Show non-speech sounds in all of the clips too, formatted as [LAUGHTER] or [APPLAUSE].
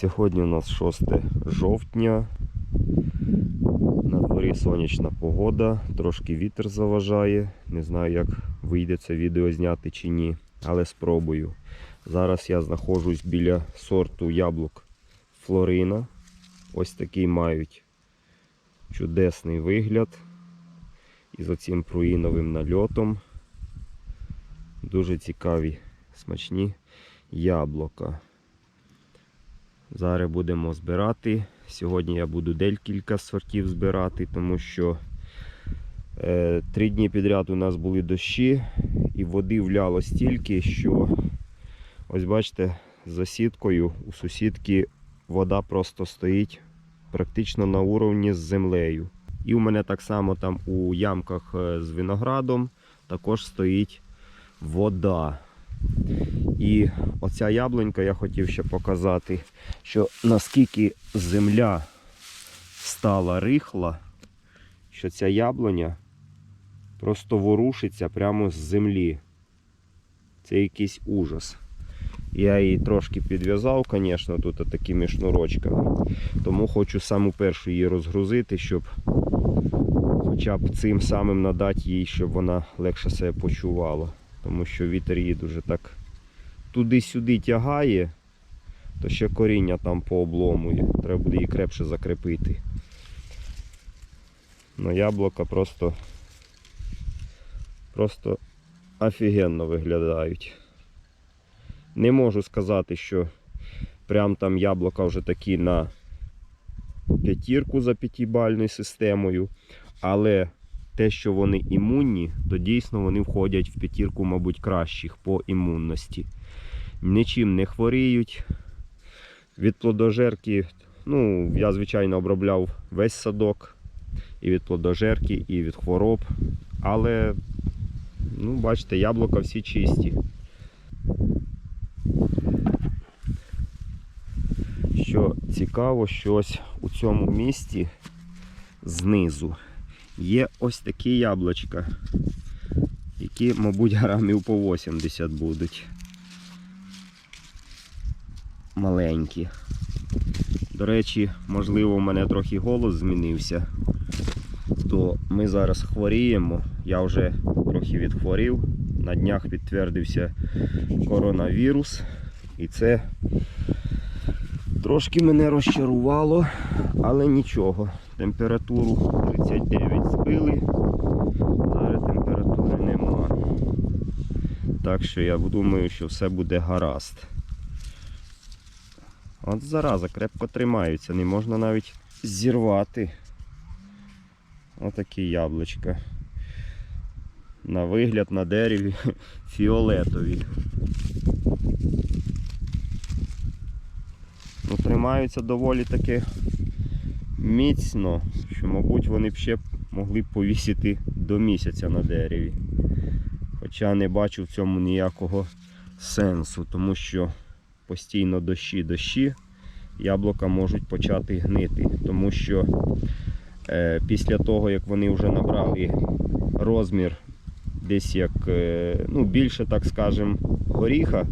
Сьогодні у нас 6 жовтня. На дворі сонячна погода, трошки вітер заважає. Не знаю, як вийде це відео зняти чи ні, але спробую. Зараз я знаходжусь біля сорту яблук Флорина. Ось такий мають чудесний вигляд. Із оцим пруїновим нальотом. Дуже цікаві, смачні яблука. Зараз будемо збирати. Сьогодні я буду декілька сортів збирати, тому що е, три дні підряд у нас були дощі і води вляло стільки, що ось бачите, за сіткою у сусідки вода просто стоїть практично на уровні з землею. І у мене так само там у ямках е, з виноградом також стоїть вода. І оця яблунька я хотів ще показати, що наскільки земля стала рихла, що ця яблуня просто ворушиться прямо з землі. Це якийсь ужас. Я її трошки підв'язав, звісно, тут такими шнурочками. Тому хочу саму першу її розгрузити, щоб хоча б цим самим надати їй, щоб вона легше себе почувала. Тому що вітер її дуже так туди-сюди тягає, то ще коріння там пообломує. Треба буде її крепше закріпити. Ну, яблука просто просто офігенно виглядають. Не можу сказати, що прям там яблука вже такі на п'ятірку за п'ятибальною системою, але те, що вони імунні, то дійсно вони входять в п'ятірку, мабуть, кращих по імунності. Нічим не хворіють. Від плодожерки, ну, я, звичайно, обробляв весь садок. І від плодожерки, і від хвороб. Але, ну, бачите, яблука всі чисті. Що цікаво, що ось у цьому місці знизу є ось такі яблучка, які, мабуть, грамів по 80 будуть. Маленькі. До речі, можливо, у мене трохи голос змінився, то ми зараз хворіємо. Я вже трохи відхворів. На днях підтвердився коронавірус. І це трошки мене розчарувало, але нічого. Температуру 39 збили. Зараз температури нема. Так що я думаю, що все буде гаразд. От зараза, крепко тримаються, не можна навіть зірвати. Отакі яблучка. На вигляд на дереві [LAUGHS] фіолетові. Ну, тримаються доволі таки міцно, що, мабуть, вони б ще могли б повісити до місяця на дереві. Хоча не бачу в цьому ніякого сенсу, тому що постійно дощі, дощі, яблука можуть почати гнити, тому що е, після того, як вони вже набрали розмір десь як е, ну, більше, так скажемо, горіха,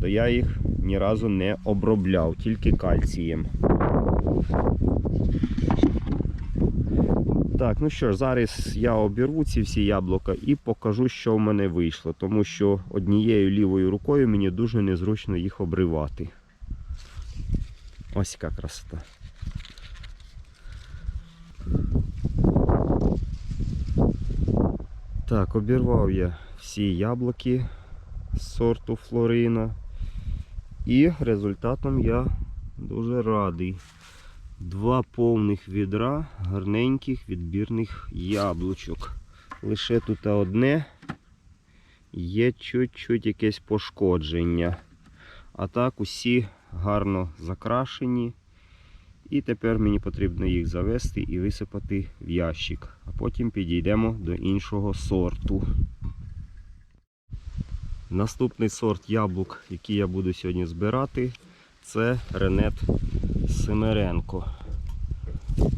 то я їх ні разу не обробляв, тільки кальцієм. Так, ну що ж, зараз я обірву ці всі яблука і покажу, що в мене вийшло, тому що однією лівою рукою мені дуже незручно їх обривати. Ось яка красота. Так, обірвав я всі яблуки з сорту Флорина. І результатом я дуже радий. Два повних відра гарненьких відбірних яблучок. Лише тут одне є чуть-чуть якесь пошкодження. А так усі гарно закрашені. І тепер мені потрібно їх завести і висипати в ящик. А потім підійдемо до іншого сорту. Наступний сорт яблук, який я буду сьогодні збирати, це Ренет Семеренко.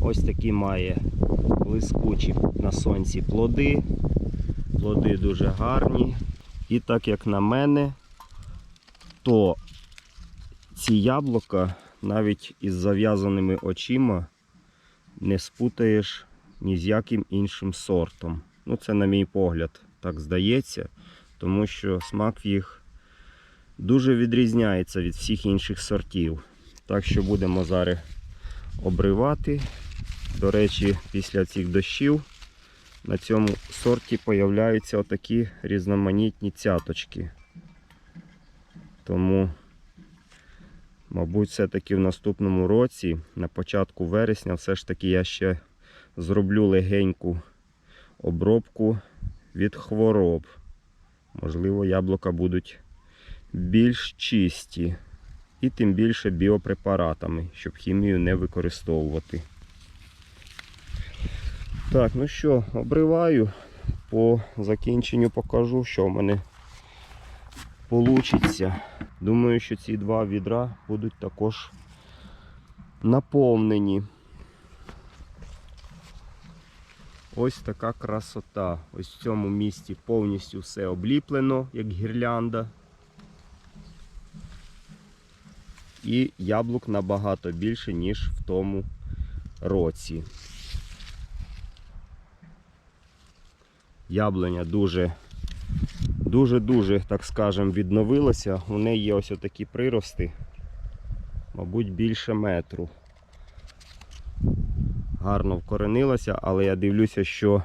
Ось такі має блискучі на сонці плоди. Плоди дуже гарні. І так як на мене, то ці яблука навіть із зав'язаними очима не спутаєш ні з яким іншим сортом. Ну, це, на мій погляд, так здається, тому що смак їх дуже відрізняється від всіх інших сортів. Так що будемо зараз обривати. До речі, після цих дощів на цьому сорті появляються отакі різноманітні цяточки. Тому, мабуть, все-таки в наступному році, на початку вересня, все ж таки я ще зроблю легеньку обробку від хвороб. Можливо, яблука будуть більш чисті і тим більше біопрепаратами, щоб хімію не використовувати. Так, ну що, обриваю. По закінченню покажу, що в мене вийде. Думаю, що ці два відра будуть також наповнені. Ось така красота. Ось в цьому місці повністю все обліплено, як гірлянда. І яблук набагато більше, ніж в тому році. Яблуня дуже дуже-дуже, так скажем, відновилася. У неї є ось такі прирости, мабуть, більше метру. Гарно вкоренилася, але я дивлюся, що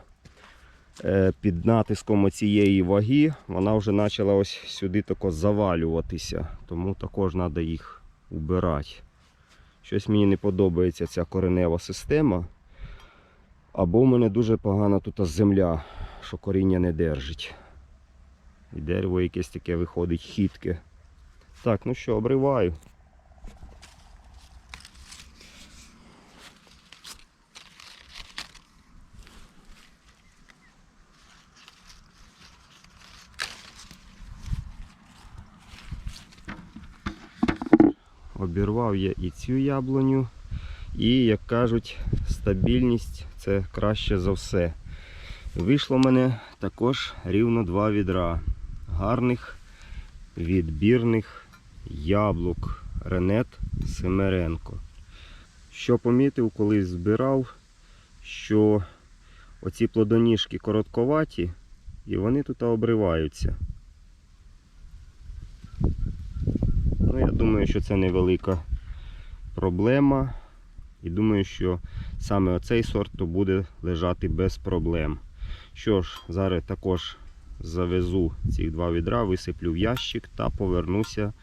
е, під натиском цієї ваги вона вже почала ось сюди тако завалюватися. Тому також треба їх убирати. Щось мені не подобається ця коренева система. Або в мене дуже погана тут земля, що коріння не держить. І дерево якесь таке виходить хітке. Так, ну що, обриваю. Обірвав я і цю яблуню. І, як кажуть, стабільність це краще за все. Вийшло в мене також рівно два відра гарних відбірних яблук Ренет Семеренко. Що помітив, коли збирав, що оці плодоніжки коротковаті і вони тут обриваються. Ну, я думаю, що це невелика проблема. І думаю, що саме оцей сорт то буде лежати без проблем. Що ж, зараз також завезу ці два відра, висиплю в ящик та повернуся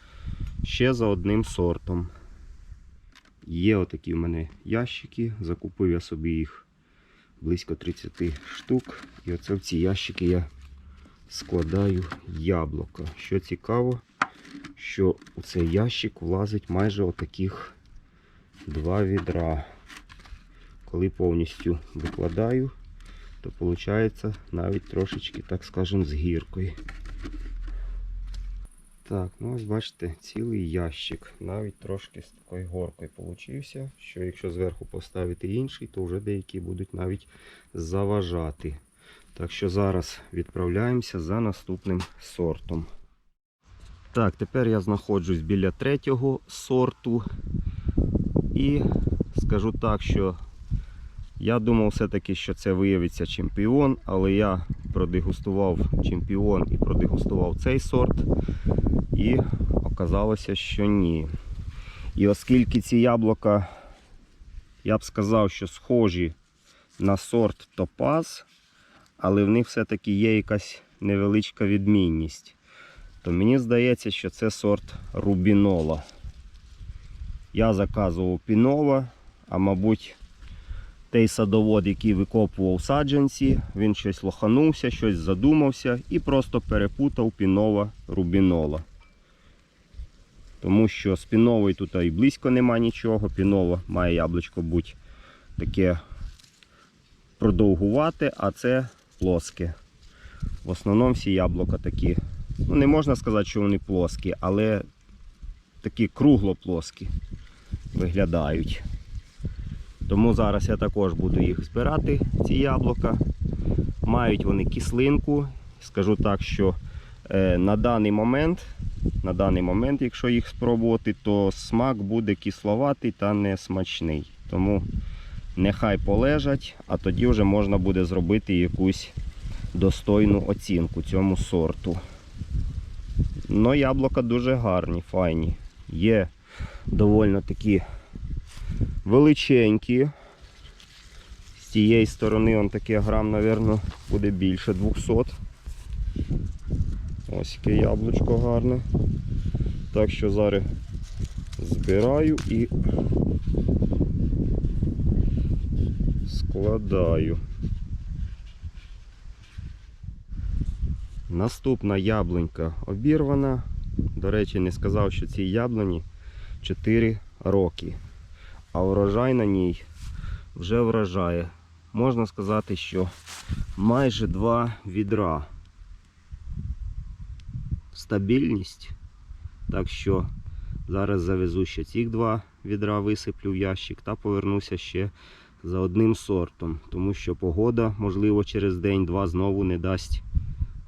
ще за одним сортом. Є отакі в мене ящики, закупив я собі їх близько 30 штук. І оце в ці ящики я складаю яблука. Що цікаво, що у цей ящик влазить майже отаких два відра. Коли повністю викладаю, то виходить навіть трошечки, так скажемо, з гіркою. Так, ну ось бачите, цілий ящик. Навіть трошки з такою горкою получився, що якщо зверху поставити інший, то вже деякі будуть навіть заважати. Так що зараз відправляємося за наступним сортом. Так, тепер я знаходжусь біля третього сорту. І скажу так, що я думав все-таки, що це виявиться чемпіон, але я продегустував чемпіон і продегустував цей сорт. І оказалося, що ні. І оскільки ці яблука, я б сказав, що схожі на сорт топаз, але в них все-таки є якась невеличка відмінність, то мені здається, що це сорт рубінола. Я заказував пінова, а мабуть, той садовод, який викопував саджанці, він щось лоханувся, щось задумався і просто перепутав пінова рубінола. Тому що з пінової тут і близько нема нічого. Пінова має яблучко бути таке продовгувате, а це плоске. В основному всі яблука такі. Ну, не можна сказати, що вони плоскі, але такі круглоплоскі виглядають. Тому зараз я також буду їх збирати, ці яблука. Мають вони кислинку. Скажу так, що е, на даний момент на даний момент, якщо їх спробувати, то смак буде кисловатий та не смачний. Тому нехай полежать, а тоді вже можна буде зробити якусь достойну оцінку цьому сорту. Ну, яблука дуже гарні, файні. Є доволі такі величенькі. З цієї сторони он таке грам, мабуть, буде більше 200. Ось яке яблучко гарне. Так що зараз збираю і складаю. Наступна яблунька обірвана. До речі, не сказав, що цій яблуні 4 роки. А врожай на ній вже вражає. Можна сказати, що майже два відра. Стабільність. Так що зараз завезу ще цих два відра, висиплю в ящик та повернуся ще за одним сортом. Тому що погода, можливо, через день-два знову не дасть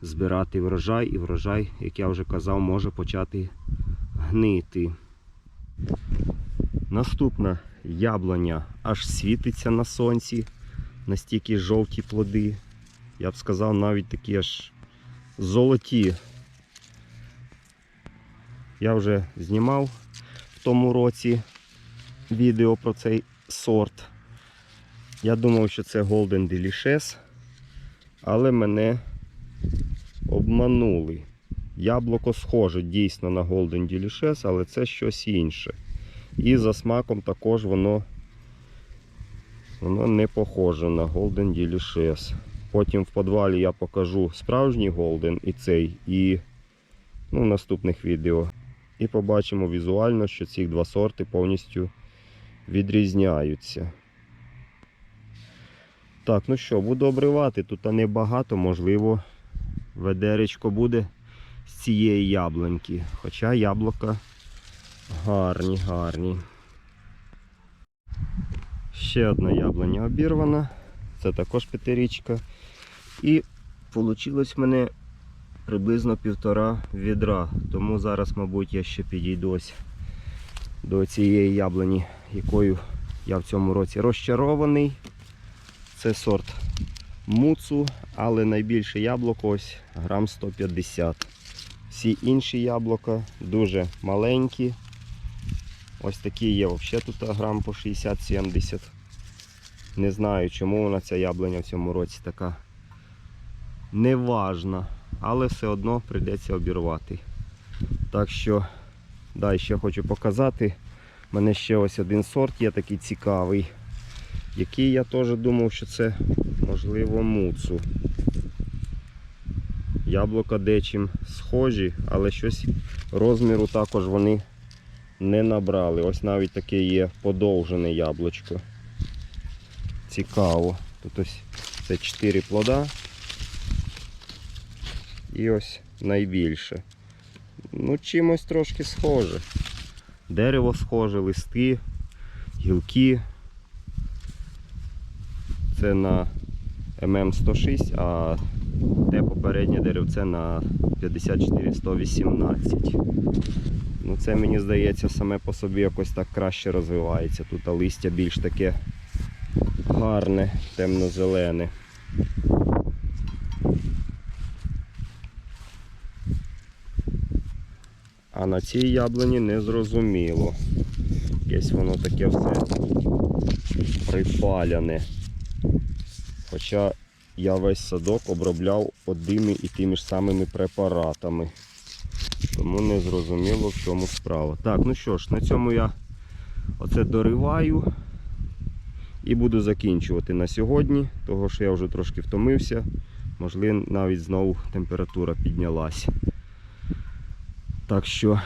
збирати врожай, і врожай, як я вже казав, може почати гнити. Наступна яблуня аж світиться на сонці, настільки жовті плоди. Я б сказав, навіть такі аж золоті. Я вже знімав в тому році відео про цей сорт. Я думав, що це Golden Delicious, але мене обманули. Яблуко схоже дійсно на Golden Delicious, але це щось інше. І за смаком також воно, воно не похоже на Golden Delicious. Потім в підвалі я покажу справжній Golden і цей, і ну, в наступних відео. І побачимо візуально, що ці два сорти повністю відрізняються. Так, ну що, буду обривати. Тут небагато, можливо, ведеречко буде з цієї яблуньки. Хоча яблука гарні, гарні. Ще одна яблуня обірвана. Це також п'ятирічка. І вийшло в мене приблизно півтора відра. Тому зараз, мабуть, я ще підійдусь до цієї яблуні, якою я в цьому році розчарований. Це сорт муцу, але найбільше яблуко ось грам 150. Всі інші яблука дуже маленькі. Ось такі є взагалі тут грам по 60-70. Не знаю, чому вона ця яблуня в цьому році така неважна, але все одно прийдеться обірвати. Так що, да, ще хочу показати. У мене ще ось один сорт є такий цікавий, який я теж думав, що це можливо муцу. Яблука дечим схожі, але щось розміру також вони не набрали. Ось навіть таке є подовжене яблучко. Цікаво. Тут ось це 4 плода. І ось найбільше. Ну, чимось трошки схоже. Дерево схоже, листи, гілки. Це на ММ106, а те попереднє деревце на 54-118. Ну це мені здається саме по собі якось так краще розвивається. Тут листя більш таке гарне, темно-зелене. А на цій яблуні не зрозуміло. Якесь воно таке все припаляне. Хоча я весь садок обробляв одними і тими ж самими препаратами. Тому не зрозуміло в чому справа. Так, ну що ж, на цьому я оце дориваю і буду закінчувати на сьогодні, того що я вже трошки втомився. Можливо, навіть знову температура піднялась. Так що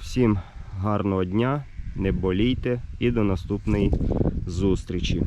всім гарного дня, не болійте і до наступної зустрічі.